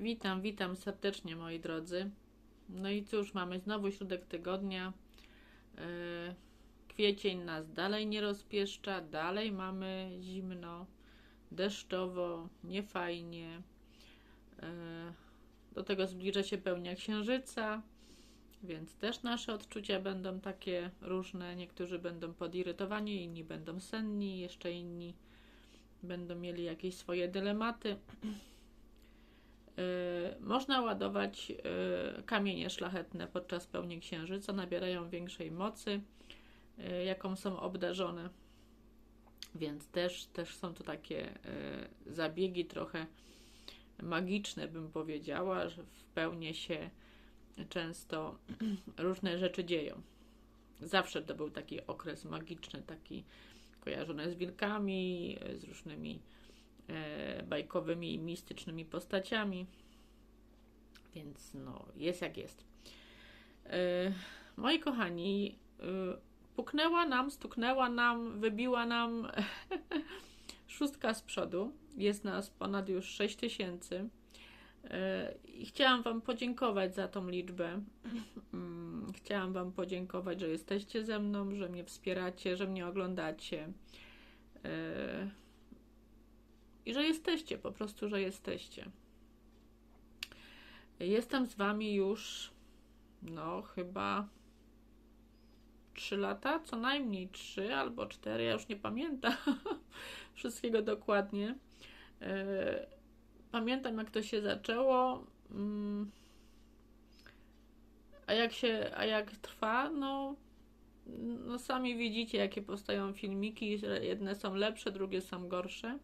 Witam, witam serdecznie moi drodzy. No i cóż, mamy znowu środek tygodnia. Yy, Kwiecień nas dalej nie rozpieszcza, dalej mamy zimno, deszczowo, niefajnie. Yy, Do tego zbliża się pełnia księżyca, więc też nasze odczucia będą takie różne. Niektórzy będą podirytowani, inni będą senni, jeszcze inni będą mieli jakieś swoje dylematy. Y, Można ładować y, kamienie szlachetne podczas pełni księżyca, nabierają większej mocy, y, jaką są obdarzone. Więc też, też są to takie zabiegi trochę magiczne, bym powiedziała, że w pełni się często różne rzeczy dzieją. Zawsze to był taki okres magiczny, taki kojarzony z wilkami, z różnymi bajkowymi i mistycznymi postaciami. Więc no, jest jak jest. E, moi kochani, e, puknęła nam, stuknęła nam, wybiła nam szóstka z przodu. Jest nas ponad już 6 tysięcy. E, I chciałam Wam podziękować za tą liczbę. Mm, Chciałam Wam podziękować, że jesteście ze mną, że mnie wspieracie, że mnie oglądacie. I że jesteście, po prostu, że jesteście. Jestem z Wami już, no, chyba 3 lata, co najmniej 3 albo 4, ja już nie pamiętam wszystkiego dokładnie. E, Pamiętam, jak to się zaczęło. mm, A jak się, a jak trwa, no, no sami widzicie, jakie powstają filmiki. Jedne są lepsze, drugie są gorsze.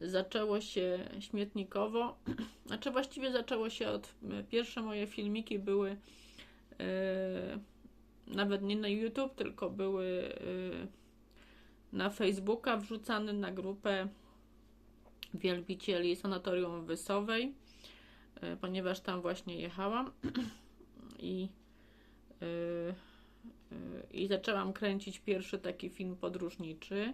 Zaczęło się śmietnikowo. Znaczy właściwie zaczęło się od pierwsze moje filmiki były e, nawet nie na YouTube, tylko były e, na Facebooka wrzucane na grupę wielbicieli sanatorium Wysowej, e, ponieważ tam właśnie jechałam i, e, e, i zaczęłam kręcić pierwszy taki film podróżniczy.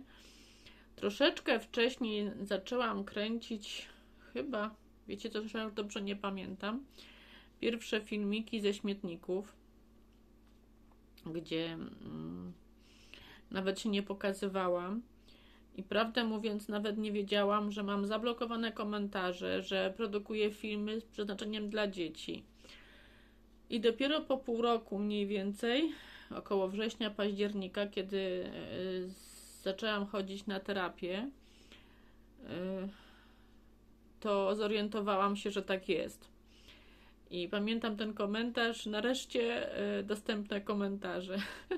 Troszeczkę wcześniej zaczęłam kręcić, chyba, wiecie co, że już dobrze nie pamiętam, pierwsze filmiki ze śmietników, gdzie mm, nawet się nie pokazywałam. I prawdę mówiąc, nawet nie wiedziałam, że mam zablokowane komentarze, że produkuję filmy z przeznaczeniem dla dzieci. I dopiero po pół roku mniej więcej, około września, października, kiedy y, zaczęłam chodzić na terapię, y, to zorientowałam się, że tak jest. I pamiętam ten komentarz, nareszcie y, dostępne komentarze.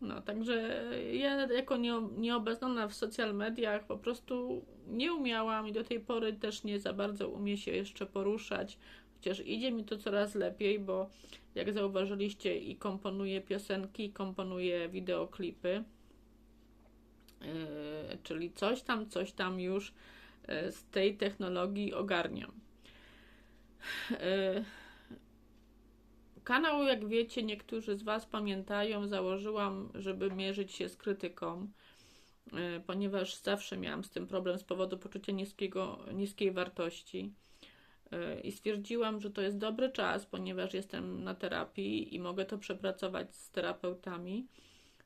No, także ja jako nie, nieobeznana w social mediach po prostu nie umiałam i do tej pory też nie za bardzo umie się jeszcze poruszać, chociaż idzie mi to coraz lepiej, bo jak zauważyliście i komponuję piosenki, komponuję wideoklipy, czyli coś tam, coś tam już yy, z tej technologii ogarniam. Yy, Kanał, jak wiecie, niektórzy z Was pamiętają, założyłam, żeby mierzyć się z krytyką, ponieważ zawsze miałam z tym problem z powodu poczucia niskiego, niskiej wartości. I stwierdziłam, że to jest dobry czas, ponieważ jestem na terapii i mogę to przepracować z terapeutami.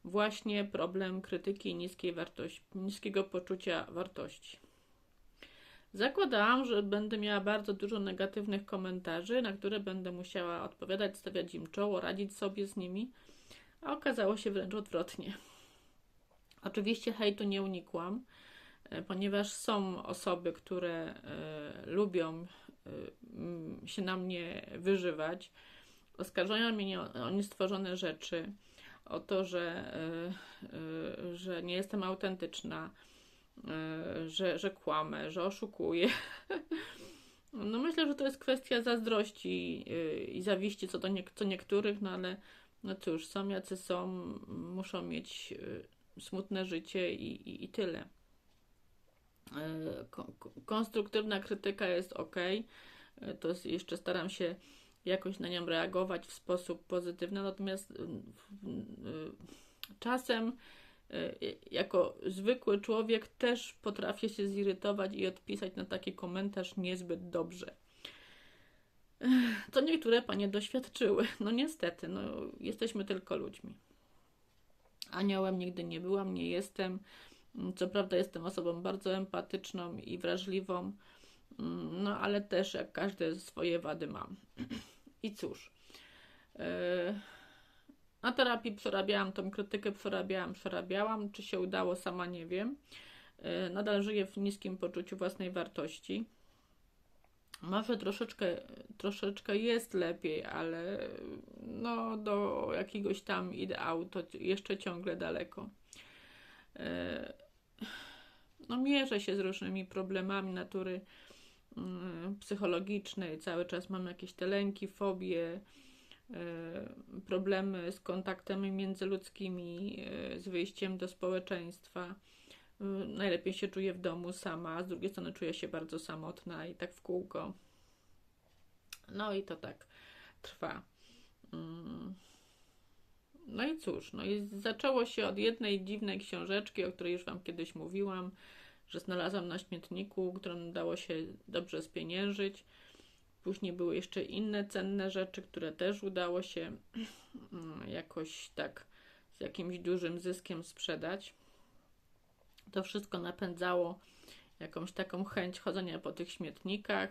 Właśnie problem krytyki niskiej wartości, niskiego poczucia wartości. Zakładałam, że będę miała bardzo dużo negatywnych komentarzy, na które będę musiała odpowiadać, stawiać im czoło, radzić sobie z nimi, a okazało się wręcz odwrotnie. Oczywiście hejtu nie unikłam, e, ponieważ są osoby, które e, lubią e, się na mnie wyżywać, oskarżają mnie o niestworzone rzeczy, o to, że, że nie jestem autentyczna E, że, że kłamę, że oszukuję. No myślę, że to jest kwestia zazdrości e, i zawiści co do nie, co niektórych, no ale no cóż, są jacy są, muszą mieć e, smutne życie i, i, i tyle. Konstruktywna krytyka jest ok. To jest, jeszcze staram się jakoś na nią reagować w sposób pozytywny, natomiast czasem y, jako zwykły człowiek też potrafię się zirytować i odpisać na taki komentarz niezbyt dobrze. To niektóre panie doświadczyły. No niestety, no, jesteśmy tylko ludźmi. Aniołem nigdy nie byłam, nie jestem. Co prawda jestem osobą bardzo empatyczną i wrażliwą, no ale też jak każdy swoje wady mam. I cóż, e, na terapii przerabiałam tą krytykę, przerabiałam, przerabiałam. Czy się udało, sama nie wiem. E, nadal żyję w niskim poczuciu własnej wartości. Może troszeczkę, troszeczkę jest lepiej, ale no, do jakiegoś tam ideału to jeszcze ciągle daleko. E, no, mierzę się z różnymi problemami natury psychologicznej. Cały czas mam jakieś te lęki, fobie, e, problemy z kontaktami międzyludzkimi, e, z wyjściem do społeczeństwa Y, najlepiej się czuję w domu sama, z drugiej strony czuję się bardzo samotna i tak w kółko. No i to tak trwa. Mm. No i cóż, no i zaczęło się od jednej dziwnej książeczki, o której już Wam kiedyś mówiłam, że znalazłam na śmietniku, którą dało się dobrze spieniężyć. Później były jeszcze inne cenne rzeczy, które też udało się mm, jakoś tak z jakimś dużym zyskiem sprzedać to wszystko napędzało jakąś taką chęć chodzenia po tych śmietnikach.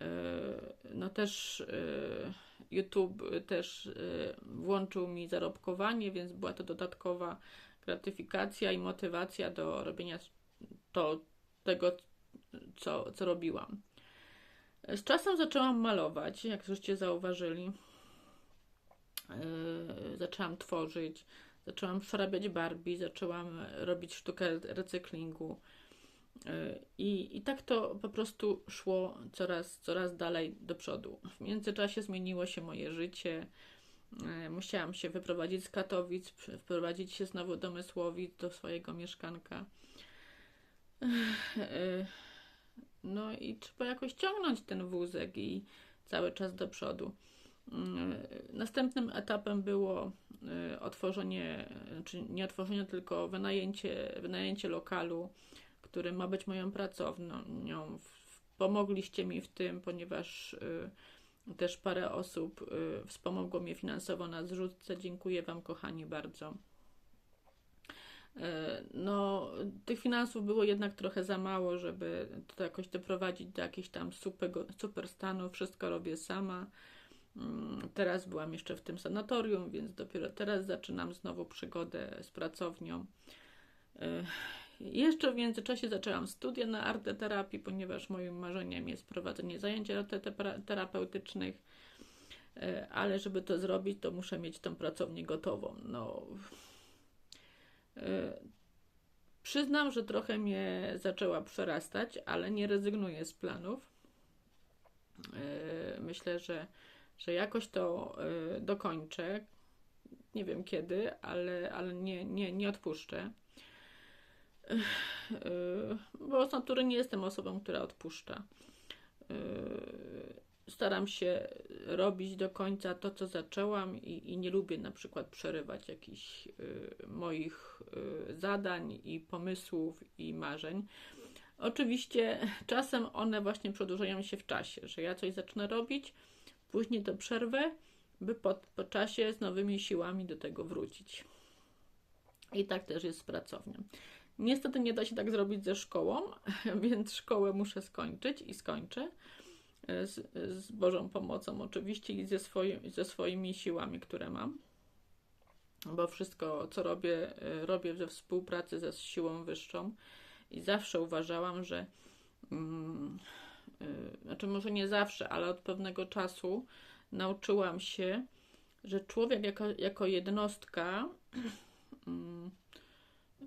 E, no też e, YouTube też e, włączył mi zarobkowanie, więc była to dodatkowa gratyfikacja i motywacja do robienia to, tego, co, co robiłam. Z czasem zaczęłam malować, jak żeście zauważyli. Zaczęłam tworzyć, zaczęłam przerabiać Barbie, zaczęłam robić sztukę recyklingu. Y, I, I tak to po prostu szło coraz, coraz dalej do przodu. W międzyczasie zmieniło się moje życie. Y, musiałam się wyprowadzić z Katowic, wprowadzić się znowu do Mysłowic, do swojego mieszkanka. Y, no i trzeba jakoś ciągnąć ten wózek i cały czas do przodu. Następnym etapem było y, otworzenie, czy nie otworzenie, tylko wynajęcie, wynajęcie lokalu, który ma być moją pracownią. Pomogliście mi w tym, ponieważ y, też parę osób wspomogło mnie finansowo na zrzutce. Dziękuję Wam, kochani, bardzo. No, tych finansów było jednak trochę za mało, żeby to jakoś doprowadzić do jakichś tam super, super stanów. Wszystko robię sama. Mm, teraz byłam jeszcze w tym sanatorium, więc dopiero teraz zaczynam znowu przygodę z pracownią. E, jeszcze w międzyczasie zaczęłam studia na arteterapii, ponieważ moim marzeniem jest prowadzenie zajęć terapeutycznych, e, ale żeby to zrobić, to muszę mieć tą pracownię gotową. No, e, przyznam, że trochę mnie zaczęła przerastać, ale nie rezygnuję z planów. Myślę, że że jakoś to y, dokończę. Nie wiem kiedy, ale, ale nie, nie, nie odpuszczę. Bo z natury nie jestem osobą, która odpuszcza. Y, staram się robić do końca to, co zaczęłam, i, i nie lubię na przykład przerywać jakichś moich zadań i pomysłów i marzeń. Oczywiście czasem one właśnie przedłużają się w czasie, że ja coś zacznę robić, Później to przerwę, by po, po czasie z nowymi siłami do tego wrócić. I tak też jest z pracownią. Niestety nie da się tak zrobić ze szkołą, więc szkołę muszę skończyć i skończę. Z, z Bożą pomocą oczywiście i ze, swoim, ze swoimi siłami, które mam. Bo wszystko, co robię, robię we współpracy ze siłą wyższą i zawsze uważałam, że mm, Y, znaczy może nie zawsze, ale od pewnego czasu nauczyłam się, że człowiek jako, jako jednostka,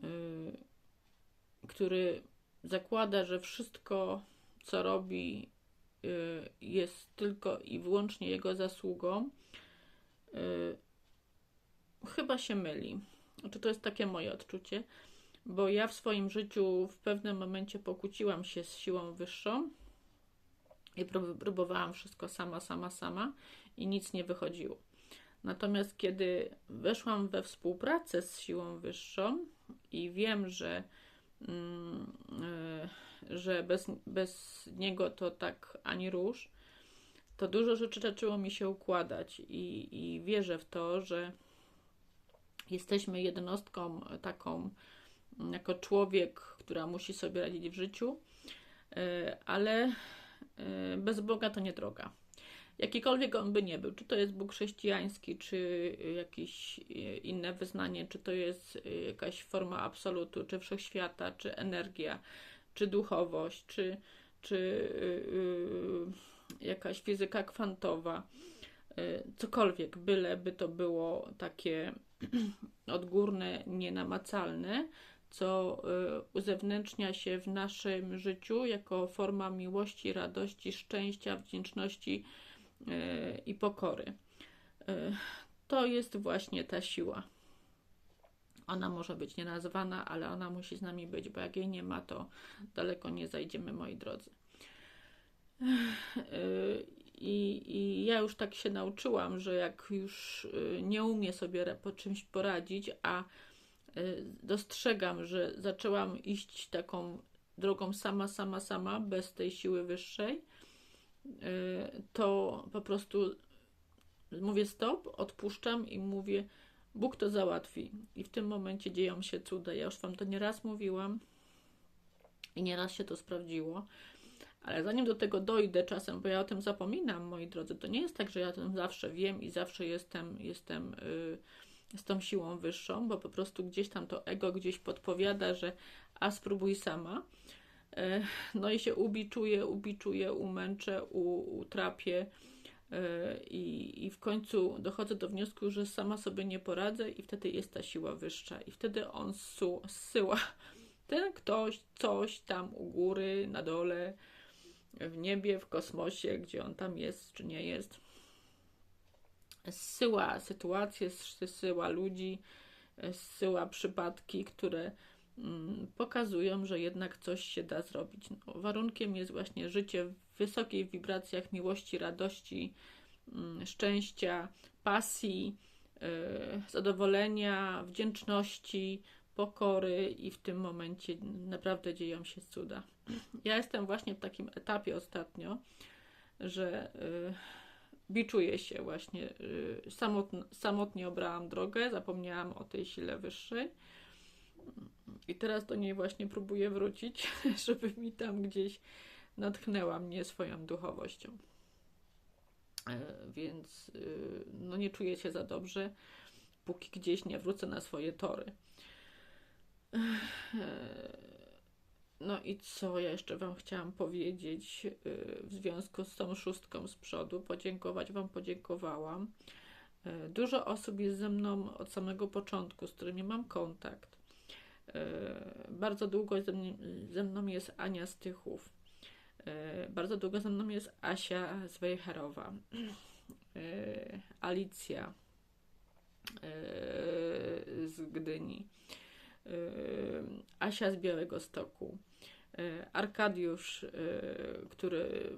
y, który zakłada, że wszystko, co robi, jest tylko i wyłącznie jego zasługą, chyba się myli. Znaczy, to jest takie moje odczucie, bo ja w swoim życiu w pewnym momencie pokłóciłam się z siłą wyższą i próbowałam wszystko sama, sama, sama i nic nie wychodziło. Natomiast kiedy weszłam we współpracę z siłą wyższą i wiem, że, mm, y, że bez, bez niego to tak ani rusz, to dużo rzeczy zaczęło mi się układać i, i wierzę w to, że jesteśmy jednostką taką jako człowiek, która musi sobie radzić w życiu, y, ale y, bez Boga to nie droga. Jakikolwiek on by nie był, czy to jest Bóg chrześcijański, czy jakieś inne wyznanie, czy to jest jakaś forma absolutu, czy wszechświata, czy energia, czy duchowość, czy, czy yy, jakaś fizyka kwantowa, yy, cokolwiek, byleby to było takie odgórne, nienamacalne, co y, uzewnętrznia się w naszym życiu jako forma miłości, radości, szczęścia, wdzięczności y, i pokory. To jest właśnie ta siła. Ona może być nienazwana, ale ona musi z nami być, bo jak jej nie ma, to daleko nie zajdziemy, moi drodzy. I, I, ja już tak się nauczyłam, że jak już nie umie sobie po czymś poradzić, a Y, dostrzegam, że zaczęłam iść taką drogą sama, sama, sama, bez tej siły wyższej, y, to po prostu mówię stop, odpuszczam i mówię, Bóg to załatwi. I w tym momencie dzieją się cuda. Ja już Wam to nieraz mówiłam i nieraz się to sprawdziło. Ale zanim do tego dojdę czasem, bo ja o tym zapominam, moi drodzy, to nie jest tak, że ja o tym zawsze wiem i zawsze jestem, jestem yy, z tą siłą wyższą, bo po prostu gdzieś tam to ego gdzieś podpowiada, że a spróbuj sama. E, no i się ubiczuję, ubiczuję, umęczę, utrapię e, i, i w końcu dochodzę do wniosku, że sama sobie nie poradzę i wtedy jest ta siła wyższa i wtedy on zsyła ten ktoś, coś tam u góry, na dole, w niebie, w kosmosie, gdzie on tam jest, czy nie jest zsyła sytuacje, zsyła ludzi, zsyła przypadki, które mm, pokazują, że jednak coś się da zrobić. No, warunkiem jest właśnie życie wysokich wibracjach miłości, radości, mm, szczęścia, pasji, y, zadowolenia, wdzięczności, pokory i w tym momencie naprawdę dzieją się cuda. Ja jestem właśnie w takim etapie ostatnio, że y, biczuję się właśnie. Y, samotnie, samotnie obrałam drogę, zapomniałam o tej sile wyższej. I teraz do niej właśnie próbuję wrócić, żeby mi tam gdzieś natchnęła mnie swoją duchowością. E, więc y, no nie czuję się za dobrze, póki gdzieś nie wrócę na swoje tory. E, no i co ja jeszcze Wam chciałam powiedzieć y, w związku z tą szóstką z przodu? Podziękować Wam, podziękowałam. Y, dużo osób jest ze mną od samego początku, z którymi mam kontakt. Bardzo długo ze mną jest Ania Stychów. Bardzo długo ze mną jest Asia Zwejherowa. Alicja z Gdyni. Asia z Białego Stoku. E, Arkadiusz, e, który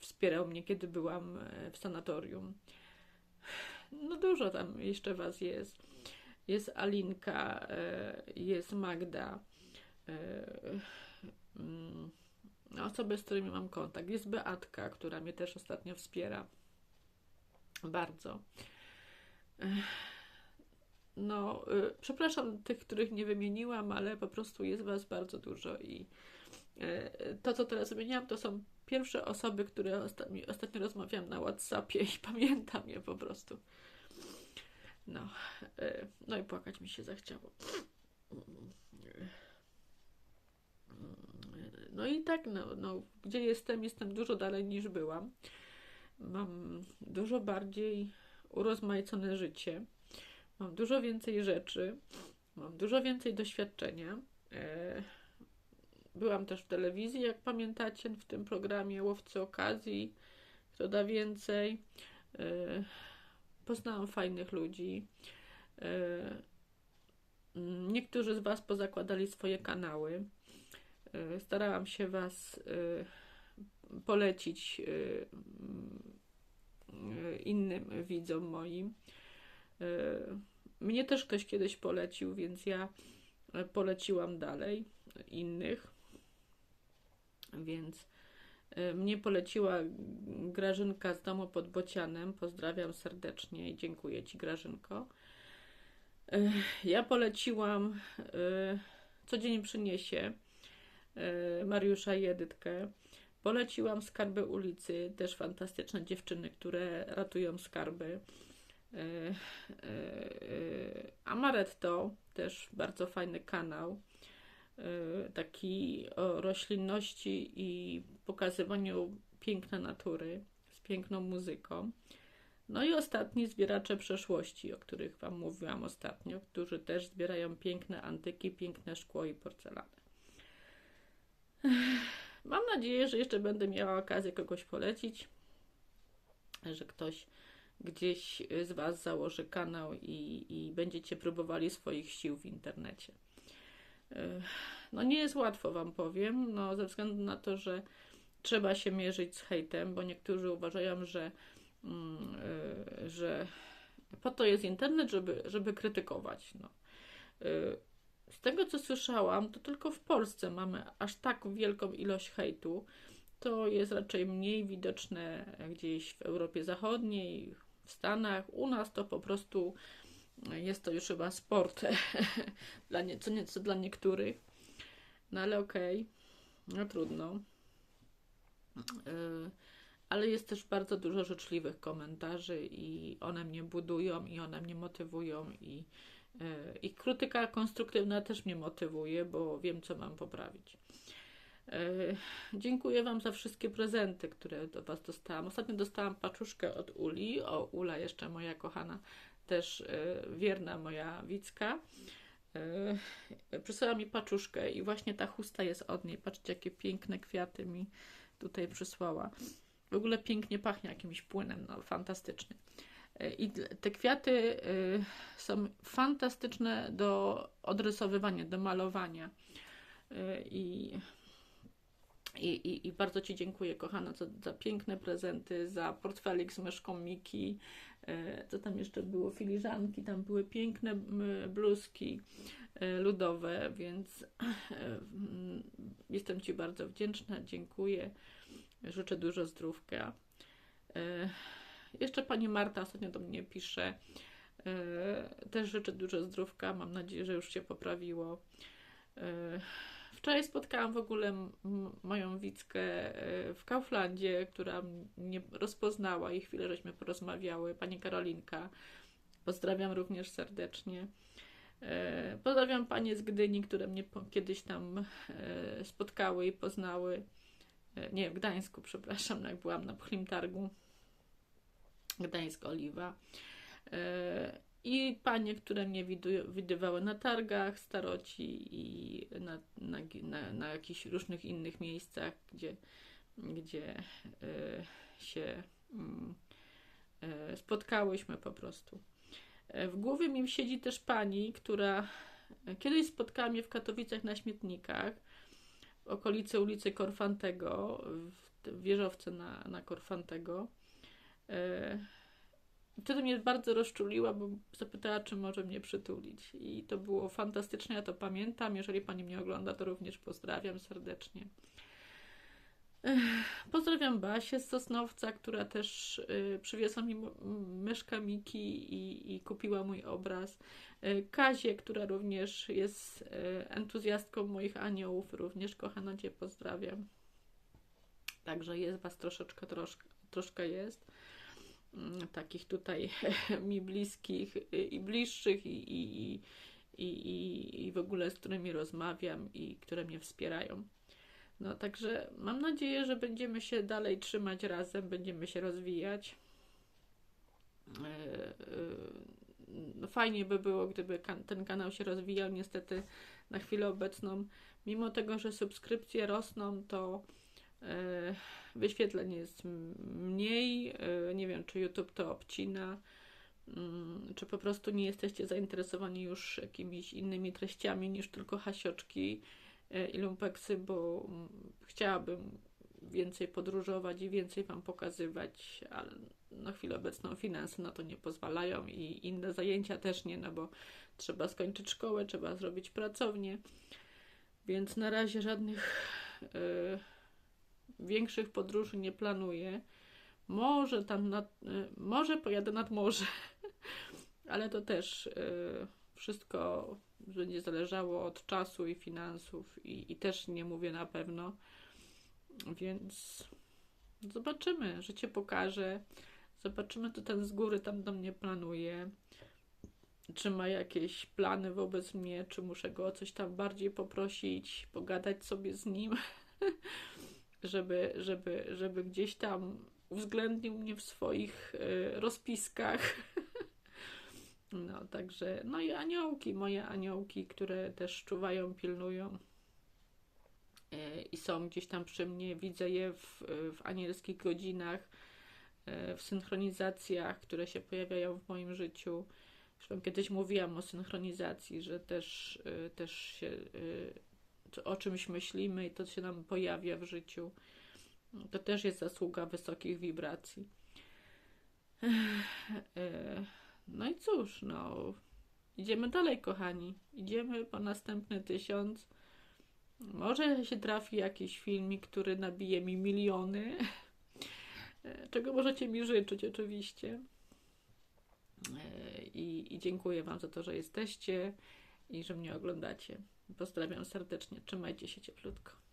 wspierał mnie, kiedy byłam e, w sanatorium. No dużo tam jeszcze Was jest. Jest Alinka, jest Magda, osoby, z którymi mam kontakt. Jest Beatka, która mnie też ostatnio wspiera. Bardzo. No, przepraszam tych, których nie wymieniłam, ale po prostu jest Was bardzo dużo i E, to, co teraz wymieniałam, to są pierwsze osoby, które ostatnio, ostatnio rozmawiałam na WhatsAppie i pamiętam je po prostu. No, e, no i płakać mi się zachciało. No i tak, no, no, gdzie jestem, jestem dużo dalej niż byłam. Mam dużo bardziej urozmaicone życie. Mam dużo więcej rzeczy. Mam dużo więcej doświadczenia. E, Byłam też w telewizji, jak pamiętacie, w tym programie Łowcy Okazji. Kto da więcej? E, poznałam fajnych ludzi. E, niektórzy z Was pozakładali swoje kanały. E, starałam się Was polecić y, innym widzom moim. Mnie też ktoś kiedyś polecił, więc ja poleciłam dalej innych. Więc mnie poleciła Grażynka z domu pod Bocianem. Pozdrawiam serdecznie i dziękuję Ci, Grażynko. Ja poleciłam Codziennie przyniesie Mariusza i Edytkę. Poleciłam Skarby ulicy, też fantastyczne dziewczyny, które ratują skarby. Amaretto, też bardzo fajny kanał, taki o roślinności i pokazywaniu piękna natury z piękną muzyką. No i ostatni zbieracze przeszłości, o których Wam mówiłam ostatnio, którzy też zbierają piękne antyki, piękne szkło i porcelanę. Mam nadzieję, że jeszcze będę miała okazję kogoś polecić, że ktoś gdzieś z Was założy kanał i, i będziecie próbowali swoich sił w internecie. No nie jest łatwo, Wam powiem, no ze względu na to, że trzeba się mierzyć z hejtem, bo niektórzy uważają, że Mm, y, że po to jest internet, żeby, żeby krytykować. No. Z tego, co słyszałam, to tylko w Polsce mamy aż tak wielką ilość hejtu. To jest raczej mniej widoczne gdzieś w Europie Zachodniej, w Stanach. U nas to po prostu jest to już chyba sport, dla nie, co nieco dla niektórych. No ale okej, okay. no trudno. Yy ale jest też bardzo dużo życzliwych komentarzy i one mnie budują i one mnie motywują i, i krytyka konstruktywna też mnie motywuje, bo wiem, co mam poprawić. Yy, dziękuję Wam za wszystkie prezenty, które do Was dostałam. Ostatnio dostałam paczuszkę od Uli. O, Ula jeszcze moja kochana, też yy, wierna moja Wicka. Przysłała mi paczuszkę i właśnie ta chusta jest od niej. Patrzcie, jakie piękne kwiaty mi tutaj przysłała. W ogóle pięknie pachnie jakimś płynem, no fantastycznie. I te kwiaty e, są fantastyczne do odrysowywania, do malowania. E, I, i, i bardzo Ci dziękuję, kochana, za, za piękne prezenty, za portfelik z myszką Miki. Co tam jeszcze było? Filiżanki, tam były piękne bluzki ludowe, więc jestem Ci bardzo wdzięczna, dziękuję. Życzę dużo zdrówka. E, jeszcze pani Marta ostatnio do mnie pisze. E, też życzę dużo zdrówka. Mam nadzieję, że już się poprawiło. E, wczoraj spotkałam w ogóle moją Wickę w Kauflandzie, która mnie rozpoznała i chwilę żeśmy porozmawiały. Pani Karolinka. Pozdrawiam również serdecznie. Pozdrawiam panie z Gdyni, które mnie kiedyś tam spotkały i poznały. E, nie, w Gdańsku, przepraszam, jak byłam na Pchlim Targu, Gdańsk Oliwa. E, I panie, które mnie widywały na targach, staroci i na, na, na, na jakichś różnych innych miejscach, gdzie, gdzie e, się mm, spotkałyśmy po prostu. W głowie mi siedzi też pani, która kiedyś spotkała mnie w Katowicach na śmietnikach w okolicy ulicy Korfantego, w wieżowce na, na Korfantego. E, wtedy mnie bardzo rozczuliła, bo zapytała, czy może mnie przytulić. I to było fantastyczne, ja to pamiętam. Jeżeli pani mnie ogląda, to również pozdrawiam serdecznie. Pozdrawiam Basię z Sosnowca, która też y, przywiozła mi myszka Miki i, i kupiła mój obraz. Kazie, która również jest entuzjastką moich aniołów, również kochana Cię pozdrawiam. Także jest Was troszeczkę, troszkę, troszkę jest. Y, takich tutaj mi bliskich i bliższych i, i, i, i, w ogóle z którymi rozmawiam i które mnie wspierają. No także mam nadzieję, że będziemy się dalej trzymać razem, będziemy się rozwijać. E, e, no fajnie by było, gdyby ten kanał się rozwijał. Niestety na chwilę obecną, mimo tego, że subskrypcje rosną, to wyświetleń jest mniej. Nie wiem, czy YouTube to obcina, mm, czy po prostu nie jesteście zainteresowani już jakimiś innymi treściami niż tylko hasioczki i lumpeksy, bo chciałabym więcej podróżować i więcej Wam pokazywać, ale na chwilę obecną finanse na to nie pozwalają i inne zajęcia też nie, no bo trzeba skończyć szkołę, trzeba zrobić pracownię, więc na razie żadnych y, większych podróży nie planuję. Może tam nad, y, może pojadę nad morze, ale to też y, wszystko będzie zależało od czasu i finansów i, i też nie mówię na pewno. Więc zobaczymy, życie pokaże. Zobaczymy, co ten z góry tam do mnie planuje. Czy ma jakieś plany wobec mnie, czy muszę go o coś tam bardziej poprosić, pogadać sobie z nim, żeby, żeby, żeby gdzieś tam uwzględnił mnie w swoich y, rozpiskach. No, także, no i aniołki, moje aniołki, które też czuwają, pilnują e, i są gdzieś tam przy mnie. Widzę je w, w anielskich godzinach, e, w synchronizacjach, które się pojawiają w moim życiu. Zresztą kiedyś mówiłam o synchronizacji, że też, e, też się o czymś myślimy i to się nam pojawia w życiu. To też jest zasługa wysokich wibracji. No i cóż, no, idziemy dalej, kochani. Idziemy po następny tysiąc. Może się trafi jakiś filmik, który nabije mi miliony. Czego możecie mi życzyć, oczywiście. I, I dziękuję Wam za to, że jesteście i że mnie oglądacie. Pozdrawiam serdecznie. Trzymajcie się cieplutko.